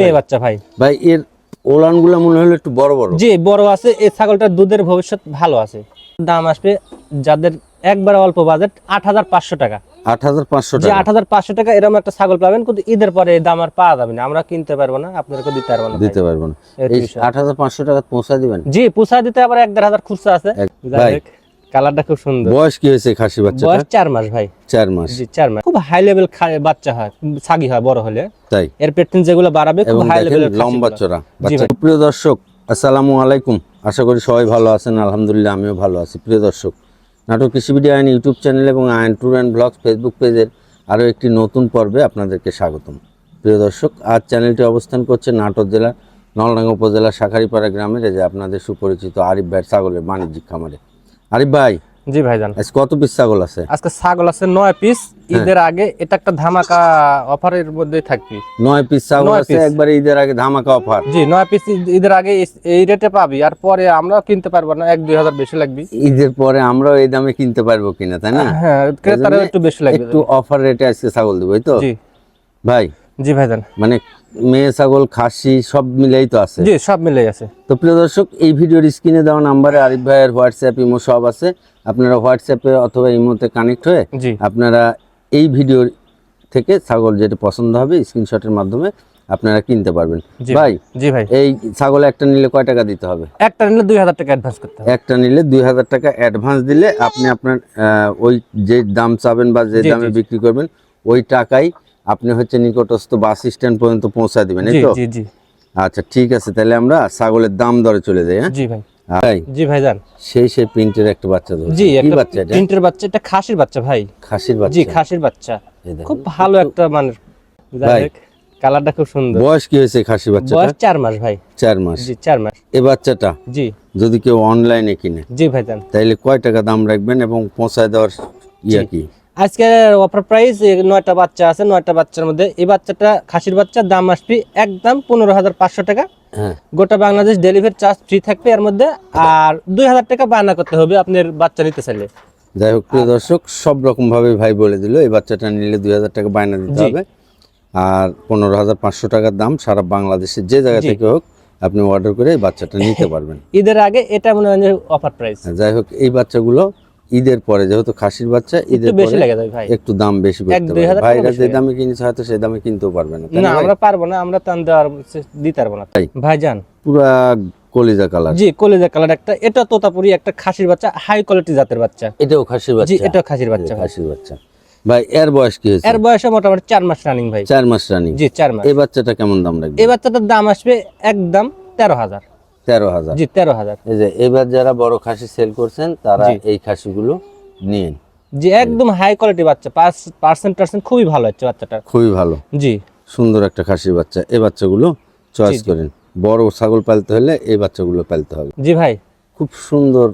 মেয়ে বাচ্চা ভাই। ভাই এর ওলানগুলো মনে হলো একটু বড় বড়। জি বড় আছে। এই ছাগলটার দুধের ভবিষ্যৎ ভালো আছে। দাম আসবে যাদের একবার অল্প বাজেট আট হাজার পাঁচশো টাকা। আট হাজার পাঁচশো টাকা। আট হাজার পাঁচশো টাকা এরকম একটা ছাগল পাবেন কিন্তু ঈদের পরে দাম আর পাওয়া যাবে না। আমরা কিনতে পারব না আপনাদেরকে দিতে পারব না দিতে পারব না। আট হাজার পাঁচশো টাকা পৌঁছা দিবেন। জি পুষা দিতে আবার এক দেড় হাজার খুচরা আছে। কালারটা খুব সুন্দর। বয়স কি হয়েছে খাসি বয়স চার মাস ভাই। চার মাস। জি চার মাস। খুব হাই লেভেল বাচ্চা হয় ছাগি হয় বড় হলে। তাই। এর যেগুলো বাড়াবে খুব হাই লেভেলের লম্বা চড়া বাচ্চা। প্রিয় দর্শক আসসালামু আলাইকুম। আশা করি সবাই ভালো আছেন আলহামদুলিল্লাহ আমিও ভালো আছি। প্রিয় দর্শক নাটক কৃষি ভিডিও আইন ইউটিউব চ্যানেল এবং আইন ট্যুর অ্যান্ড ব্লগস ফেসবুক পেজের আরও একটি নতুন পর্বে আপনাদেরকে স্বাগতম। প্রিয় দর্শক আজ চ্যানেলটি অবস্থান করছে নাটোর জেলার নলডাঙ্গা উপজেলার শাখারিপাড়া গ্রামের যে আপনাদের সুপরিচিত আরিফ ভাইয়ের ছাগলের বাণিজ্যিক খামারে। আরিফ ভাই জি ভাইজান। আজ কত পিস ছাগল আছে? আজকে ছাগল আছে নয় পিস হ্যাঁ। ঈদের আগে এটা একটা ধামাকা অফারের মধ্যে থাকবে। নয় পিস ছাগল আছে। একবারে ঈদের আগে ধামাকা অফার। জি নয় পিস ঈদের আগে এই- রেটে পাবি আর পরে আমরা কিনতে পারব না এক দুই হাজার বেশি লাগবে। ঈদের পরে আমরাও এই দামে কিনতে পারব কিনা তাই না? হ্যাঁ এজন্য একটু বেশি লাগবে। একটু অফার রেটে আজকে ছাগল দেবো তো? জি। ভাই জি ভাইজান। মানে মেয়ে ছাগল খাসি সব মিলেই তো আছে। জি সব মিলে আছে। তো প্রিয় দর্শক এই ভিডিওর স্ক্রিনে দেওয়া নাম্বারে আরিফ ভাইয়ের হোয়াটসঅ্যাপ ইমো সব আছে। আপনারা হোয়াটসঅ্যাপে অথবা ইমোতে কানেক্ট হয়ে আপনারা এই ভিডিওর থেকে ছাগল যেটা পছন্দ হবে স্ক্রিনশটের মাধ্যমে আপনারা কিনতে পারবেন। ভাই। জি ভাই। এই ছাগল একটা নিলে কয় টাকা দিতে হবে? একটা নিলে দুই হাজার টাকা অ্যাডভান্স করতে হবে। একটা নিলে দুই হাজার টাকা অ্যাডভান্স দিলে আপনি আপনার ওই যে দাম চাবেন বা যে দামে। বিক্রি করবেন ওই টাকাই আপনি হচ্ছে নিকটস্থ বাস স্ট্যান্ড পর্যন্ত পৌঁছা দিবেন এই তো? জি জি। আচ্ছা ঠিক আছে তাহলে আমরা ছাগলের দাম দরে চলে যাই হ্যাঁ? জি ভাই। ভাই জি সেই সেই প্রিন্টের একটা বাচ্চা জি একটা বাচ্চা এটা? প্রিন্টের বাচ্চা এটা খাসির বাচ্চা ভাই। খাসির বাচ্চা। জি খাসির বাচ্চা। খুব ভালো একটা মানের। ভাই। কালারটা খুব সুন্দর। বয়স কি হয়েছে খাসি বাচ্চাটা বয়স চার মাস ভাই। চার মাস। জি মাস। এই বাচ্চাটা জি। যদি কেউ অনলাইনে কিনে জি ভাইজান তাইলে কয় টাকা দাম রাখবেন এবং পৌঁছায় দেওয়ার ইয়া কি? আজকে অফার প্রাইস নয়টা বাচ্চা আছে নয়টা বাচ্চার মধ্যে এই বাচ্চাটা খাসির বাচ্চার দাম আসবে একদম পনেরো হাজার পাঁচশো টাকা। হ্যাঁ। গোটা বাংলাদেশ ডেলিভারি চার্জ ফ্রি থাকবে এর মধ্যে আর দুই হাজার টাকা বায়না করতে হবে আপনার বাচ্চা নিতে চাইলে। যাই হোক প্রিয় দর্শক সব রকম ভাবে ভাই বলে দিল এই বাচ্চাটা নিলে দুই হাজার টাকা বায়না দিতে হবে। আর পনেরো হাজার পাঁচশো টাকার দাম সারা বাংলাদেশের যে জায়গা থেকে হোক আপনি অর্ডার করে এই বাচ্চাটা নিতে পারবেন। ঈদের আগে এটা মনে হয় অফার প্রাইস। যাই হোক এই বাচ্চাগুলো ঈদের পরে যেহেতু খাসির বাচ্চা ঈদের বেশি লেগে ভাই। একটু দাম বেশি করতে ভাইরা যে দামে কিনেছে হয়তো সেই দামে কিনতেও পারবে না না আমরা পারব না আমরা তান দেওয়ার দিতে পারব না? ভাইজান। পুরা কলিজা কালার। জি কলেজা কালার একটা এটা তোতাপুরি একটা খাসির বাচ্চা হাই কোয়ালিটি জাতের বাচ্চা। এটাও খাসির বাচ্চা। জি বাচ্চা এটা খাসির বাচ্চা খাসির বাচ্চা। ভাই এর বয়স কি হয়েছে? এর বয়সে মোটামুটি চার মাস রানিং ভাই। চার মাস রানিং। জি চার মাস। এই বাচ্চাটা কেমন দাম রাখবে? এই বাচ্চাটার দাম আসবে একদম তেরো হাজার। তেরো হাজার। জি তেরো হাজার। এই যে এবার যারা বড় খাসি সেল করছেন তারা এই খাসিগুলো নিন জি একদম হাই কোয়ালিটি বাচ্চা পাঁচ পার্সেন্ট পার্সেন্ট খুবই ভালো হচ্ছে বাচ্চাটা খুবই ভালো। জি। সুন্দর একটা খাসির বাচ্চা এই বাচ্চাগুলো চয়েস করেন। বড় ছাগল পালতে হলে এই বাচ্চাগুলো পালতে হবে। জি ভাই। খুব সুন্দর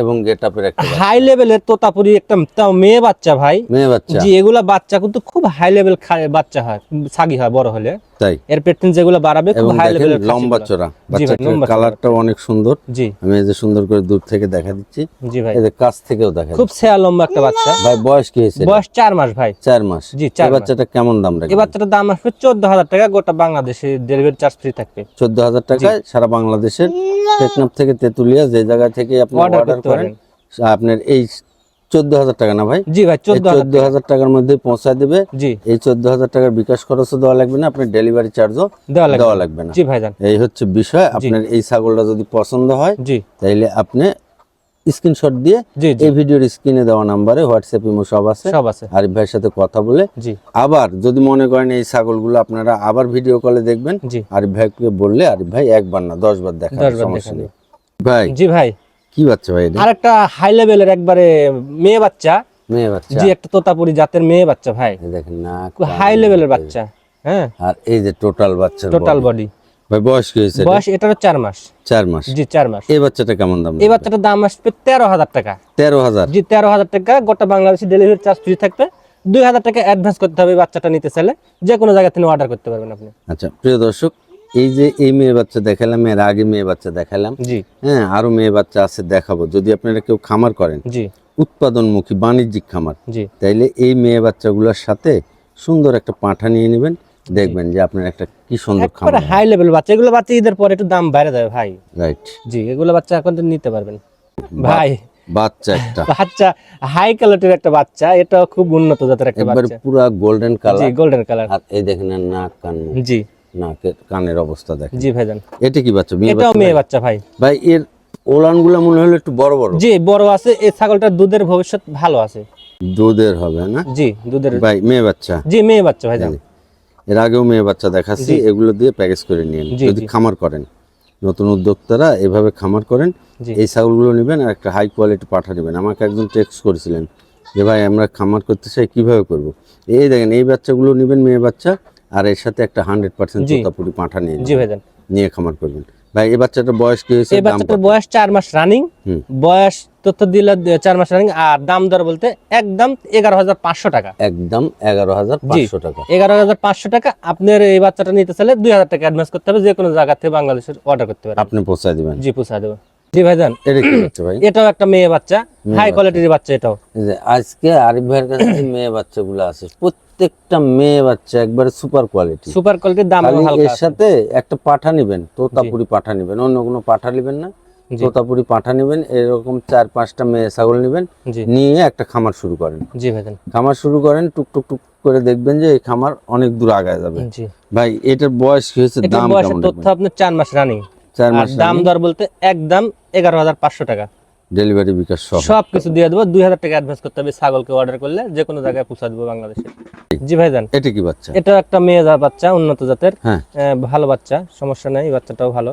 এবং গেটআপের একটা হাই লেভেলের তোতাপুরি তাও মেয়ে বাচ্চা ভাই। মেয়ে বাচ্চা। জি এগুলা বাচ্চা কিন্তু খুব হাই লেভেল বাচ্চা হয় ছাগি হয় বড় হলে। তাই? এর যেগুলো বাড়াবে খুব হাই লেভেলের লম্বা চড়া বাচ্চাটার লম্বা চড়া। কালারটাও অনেক সুন্দর। জি। আমি এই যে সুন্দর করে দূর থেকে দেখা দিচ্ছি। জি ভাই। এই যে কাছ থেকেও দেখা খুব লম্বা একটা বাচ্চা। ভাই বয়স কি হয়েছে? বয়স চার মাস ভাই। চার মাস। জি, চার বাচ্চাটা কেমন দাম এই বাচ্চাটার দাম আসবে চোদ্দ হাজার টাকা গোটা বাংলাদেশে ডেলিভারি চার্জ ফ্রি থাকবে। চোদ্দ হাজার টাকায় সারা বাংলাদেশের টেকনাফ থেকে তেতুলিয়া যে জায়গা থেকে আপনি অর্ডার করেন আপনার এই চোদ্দ হাজার টাকা না ভাই? জি ভাই চোদ্দ হাজার টাকার মধ্যে পৌঁছায় দেবে। জি। এই চোদ্দ হাজার টাকার বিকাশ খরচও দেওয়া লাগবে না আপনার ডেলিভারি চার্জও দেওয়া লাগবে না। জি এই হচ্ছে বিষয় আপনার এই ছাগলটা যদি পছন্দ হয় জি। তাইলে আপনি স্ক্রিনশট দিয়ে এই ভিডিওর স্ক্রিনে দেওয়া নাম্বারে হোয়াটসঅ্যাপ ইমো সব আছে। সব আছে। আরিফ ভাইয়ের সাথে কথা বলে জি। আবার যদি মনে করেন এই ছাগলগুলো আপনারা আবার ভিডিও কলে দেখবেন জি। আরিফ ভাইকে বললে আরিফ ভাই একবার না দশ বার দেখা সমস্যা নেই। ভাই জি ভাই। কি বাচ্চা ভাই এটা? আর একটা হাই লেভেলের একবারে মেয়ে বাচ্চা। মেয়ে বাচ্চা। জি একটা তোতাপুরি জাতের মেয়ে বাচ্চা ভাই। দেখেন না হাই লেভেলের বাচ্চা হ্যাঁ। আর এই যে টোটাল বাচ্চা টোটাল বডি বয়স কি হয়েছে এটা? বয়স এটারও চার মাস। চার মাস। জি চার মাস। এই বাচ্চাটা কেমন দাম এই বাচ্চাটার দাম আসবে তেরো হাজার টাকা। তেরো হাজার? জি তেরো হাজার টাকা গোটা বাংলাদেশে ডেলিভারি চার্জ ফ্রি থাকবে। দুই হাজার টাকা অ্যাডভান্স করতে হবে বাচ্চাটা নিতে চাইলে। যে কোনো জায়গা থেকে অর্ডার করতে পারবেন আপনি। আচ্ছা প্রিয় দর্শক এই যে এই মেয়ে বাচ্চা দেখালাম এর আগে মেয়ে বাচ্চা দেখালাম। জি। হ্যাঁ আরও মেয়ে বাচ্চা আছে দেখাবো। যদি আপনারা কেউ খামার করেন জি। উৎপাদনমুখী বাণিজ্যিক খামার জি। তাইলে এই মেয়ে বাচ্চাগুলোর সাথে সুন্দর একটা পাঁঠা নিয়ে নেবেন। দেখবেন যে আপনার একটা কি সুন্দর খামার। হাই লেভেল বাচ্চা এগুলো বাচ্চা ঈদের পরে একটু দাম বাইরে যাবে ভাই। রাইট জি এগুলো বাচ্চা এখন তো নিতে পারবেন। ভাই বাচ্চা একটা। বাচ্চা হাই কোয়ালিটির একটা বাচ্চা এটা খুব উন্নত জাতের একটা বাচ্চা। একবার পুরা গোল্ডেন জি গোল্ডেন কালার আর এই দেখেন নাক কান। জি। নাকের কানের অবস্থা দেখেন। জি ভাইজান। এটা কি বাচ্চা? মেয়ে বাচ্চা মেয়ে বাচ্চা ভাই। ভাই এর ওলানগুলো মনে হলো একটু বড় বড়। জি বড় আছে এই ছাগলটার দুধের ভবিষ্যৎ ভালো আছে। দুধের হবে না? জি দুধের। ভাই মেয়ে বাচ্চা। জি মেয়ে বাচ্চা ভাইজান। এর আগেও মেয়ে বাচ্চা দেখাচ্ছি এগুলো দিয়ে প্যাকেজ করে নিয়ে যদি খামার করেন। নতুন উদ্যোক্তারা এভাবে খামার করেন এই ছাগলগুলো নেবেন আর একটা হাই কোয়ালিটি পাঠা নেবেন। আমাকে একজন টেক্সট করেছিলেন যে ভাই আমরা খামার করতে চাই কীভাবে করব? এই দেখেন এই বাচ্চাগুলো নেবেন মেয়ে বাচ্চা আর এর সাথে একটা হান্ড্রেড পার্সেন্ট। পাঠা নিয়ে নিয়ে খামার করবেন। ভাই এই বাচ্চাটার বয়স কি হয়েছে? এই বাচ্চাটার বয়স মাস রানিং বয়স তথ্য দিলে মাস রানিং আর দাম দর বলতে একদম এগারো হাজার পাঁচশো টাকা। একদম এগারো হাজার পাঁচশো টাকা। এগারো হাজার পাঁচশো টাকা আপনার এই বাচ্চাটা নিতে চাইলে দুই হাজার টাকা অ্যাডভান্স করতে হবে যে কোনো জায়গা থেকে বাংলাদেশের অর্ডার করতে পারেন। আপনি পৌঁছায় দিবেন। জি পুষা দেবো। জি ভাইজান। এটা কি বাচ্চা ভাই? এটাও একটা মেয়ে বাচ্চা হাই কোয়ালিটির বাচ্চা। এটাও। আজকে আরিফ ভাইয়ের কাছে মেয়ে বাচ্চাগুলো আছে প্রত্যেকটা মেয়ে বাচ্চা একবারে সুপার কোয়ালিটি সুপার কোয়ালিটির দাম হালকা এর সাথে একটা পাঠা নিবেন তোতাপুরি পাঠা নিবেন অন্য কোনো পাঠা নিবেন না। তোতাপুরি পাঠা নিবেন এরকম চার পাঁচটা মেয়ে ছাগল নিবেন নিয়ে একটা খামার শুরু করেন। জি ভাইজান। খামার শুরু করেন টুক টুক টুক করে দেখবেন যে এই খামার অনেক দূর আগায় যাবে। জি। ভাই এটার বয়স কি হয়েছে? দাম কেমন তথ্য আপনার চার মাস রানিং চার মাস দাম দর বলতে একদম এগারো হাজার পাঁচশো টাকা। ডেলিভারি বিকাশ সহ। সব কিছু দিয়ে দেবো। দুই হাজার টাকা অ্যাডভান্স করতে হবে। ছাগলকে অর্ডার করলে যে কোনো জায়গায় পৌঁছা দেবো বাংলাদেশে। জি ভাই যান এটা কি বাচ্চা? এটা একটা মেয়ে বাচ্চা উন্নত জাতের। হ্যাঁ। ভালো বাচ্চা সমস্যা নেই বাচ্চাটাও ভালো।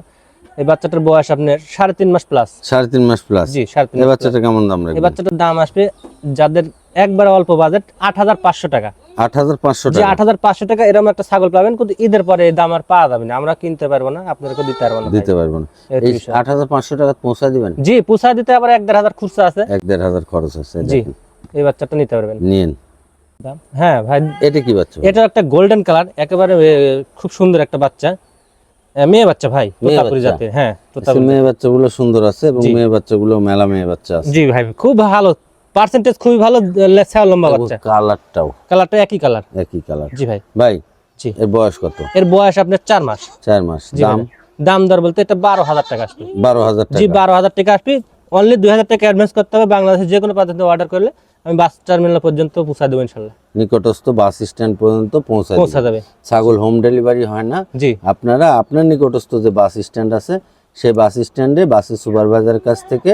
এই বাচ্চাটার বয়স আপনার সাড়ে তিন মাস প্লাস সাড়ে তিন মাস প্লাস জি সাড়ে তিন বাচ্চাটা কেমন দাম plus। এই বাচ্চাটার দাম আসবে যাদের একবারে অল্প বাজেট আট হাজার পাঁচশো টাকা। আট হাজার পাঁচশো টাকা। আট হাজার পাঁচশো টাকা এরকম একটা ছাগল পাবেন কিন্তু ঈদের পরে এই দাম আর পাওয়া যাবে না। আমরা কিনতে পারব না আপনাদেরকে দিতে পারব না দিতে পারব না। এই আট হাজার পাঁচশো টাকা পৌঁছা দিবেন? জি পুষা দিতে আবার এক দেড় হাজার খুচরা আছে। এক দেড় হাজার খরচ আছে জি এই বাচ্চাটা নিতে পারবেন। নিন হ্যাঁ ভাই। এটা কি বাচ্চা? এটা একটা গোল্ডেন কালার একেবারে খুব সুন্দর একটা বাচ্চা। মেয়ে বাচ্চা ভাই তোতাপুরি? জাতের হ্যাঁ তোতাপুরি মেয়ে বাচ্চাগুলো সুন্দর আছে এবং মেয়ে বাচ্চাগুলো মেলা মেয়ে বাচ্চা আছে। জি ভাই খুব ভালো পার্সেন্টেজ খুবই ভালো লেসা লম্বা বাচ্চা। কালারটাও। কালারটা একই কালার। একই কালার। জি ভাই। ভাই জি। এর বয়স কত? এর বয়স আপনার চার মাস। চার মাস দাম। দাম দর বলতে এটা বারো হাজার টাকা আসবে। বারো হাজার জি টাকা। বারো হাজার টাকা আসবে। অনলি দুই হাজার টাকা অ্যাডভান্স করতে হবে বাংলাদেশের যে কোনো প্রান্ত অর্ডার করলে আমি বাস টার্মিনাল পর্যন্ত পৌঁছা দেবো ইনশাল্লাহ। নিকটস্থ বাস স্ট্যান্ড পর্যন্ত পৌঁছা দিবেন। যাবে ছাগল হোম ডেলিভারি হয় না। জি। আপনারা আপনার নিকটস্থ যে বাস স্ট্যান্ড আছে সেই বাস স্ট্যান্ডে বাসের সুপারভাইজারের কাছ থেকে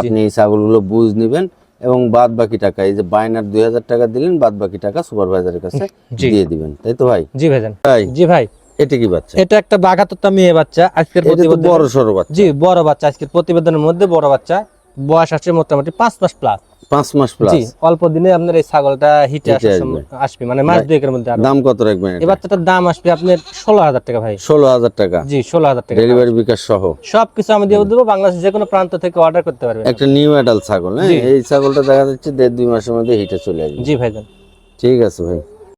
আপনি এই ছাগলগুলো বুঝ নেবেন এবং বাদ বাকি টাকা এই যে বাইনার দুই হাজার টাকা দিলেন বাদ বাকি টাকা সুপারভাইজারের কাছে। দিয়ে দিবেন। তাই তো ভাই? জি ভাইজান। ভাই জি ভাই। এটা কি বাচ্চা? এটা একটা বাঘাতত্তা মেয়ে বাচ্চা আজকের প্রতিবেদনে বড় সড়ো বাচ্চা। জি বড় বাচ্চা আজকের প্রতিবেদনের মধ্যে বড় বাচ্চা। বয়স আসছে মোটামুটি পাঁচ মাস প্লাস পাঁচ মাস প্লাস অল্প দিনে আপনার এই ছাগলটা হিটে আসবে। মানে মাস দুয়েকের মধ্যে দাম কত রাখবেন এই বাচ্চাটার দাম আসবে আপনার ষোলো হাজার টাকা ভাই। ষোলো হাজার টাকা। জি ষোলো হাজার টাকা। ডেলিভারি বিকাশ সহ। সবকিছু আমি দিয়ে দেবো বাংলাদেশ যে কোনো প্রান্ত থেকে অর্ডার করতে পারবেন। একটা নিউ অ্যাডাল ছাগল হ্যাঁ? এই ছাগলটা দেখা যাচ্ছে দেড় দুই মাসের মধ্যে হিটে চলে আসবে। জি ভাই ঠিক আছে ভাই।